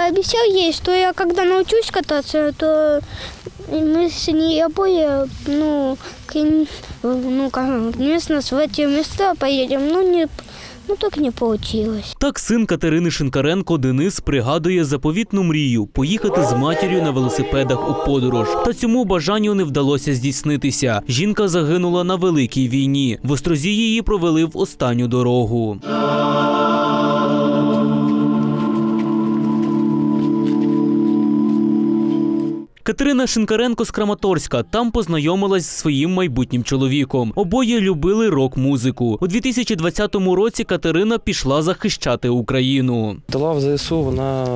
пообещал ей, что я когда научусь кататься, то мы с ней обои, ну, к, ну, местность в эти места поедем. Ну, не, ну, так не получилось. Так син Катерини Шинкаренко Денис пригадує заповітну мрію поїхати з матір'ю на велосипедах у подорож. Та цьому бажанню не вдалося здійснитися. Жінка загинула на великій війні. В Острозі її провели в останню дорогу. Катерина Шинкаренко з Краматорська там познайомилась зі своїм майбутнім чоловіком. Обоє любили рок-музику. У 2020 році Катерина пішла захищати Україну. Дала в ЗСУ, вона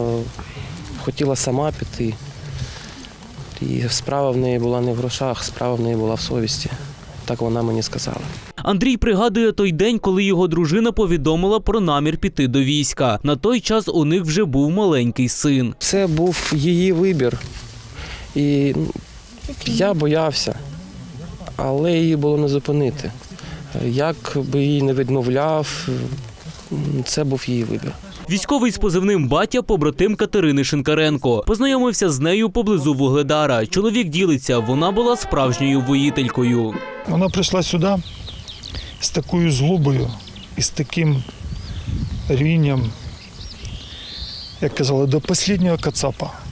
хотіла сама піти. І справа в неї була не в грошах, справа в неї була в совісті. Так вона мені сказала. Андрій пригадує той день, коли його дружина повідомила про намір піти до війська. На той час у них вже був маленький син. Це був її вибір. І ну, я боявся, але її було не зупинити. Як би її не відмовляв, це був її вибір. Військовий з позивним батя побратим Катерини Шинкаренко познайомився з нею поблизу Вугледара. Чоловік ділиться, вона була справжньою воїтелькою. Вона прийшла сюди з такою злобою і з таким рвінням, як казали, до останнього кацапа.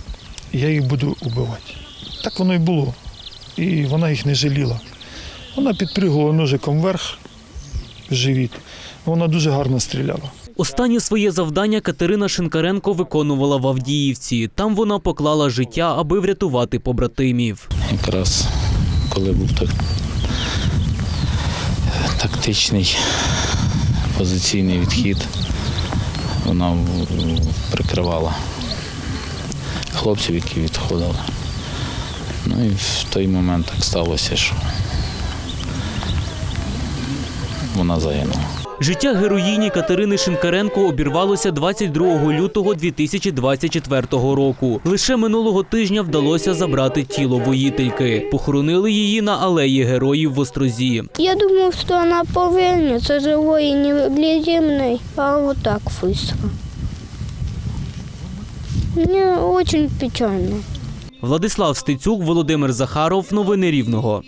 Я їх буду убивати. Так воно і було. І вона їх не жаліла. Вона підпригувала ножиком вверх в живіт. Вона дуже гарно стріляла. Останнє своє завдання Катерина Шинкаренко виконувала в Авдіївці. Там вона поклала життя, аби врятувати побратимів. якраз коли був так, тактичний позиційний відхід, вона прикривала хлопців, які відходили. Ну і в той момент так сталося, що вона загинула. Життя героїні Катерини Шинкаренко обірвалося 22 лютого 2024 року. Лише минулого тижня вдалося забрати тіло воїтельки. Похоронили її на алеї героїв в Острозі. Я думал, что она повернется живой и невредимой, а вот так быстро. Мне очень печально. Владислав Стецюк, Володимир Захаров. Новини Рівного.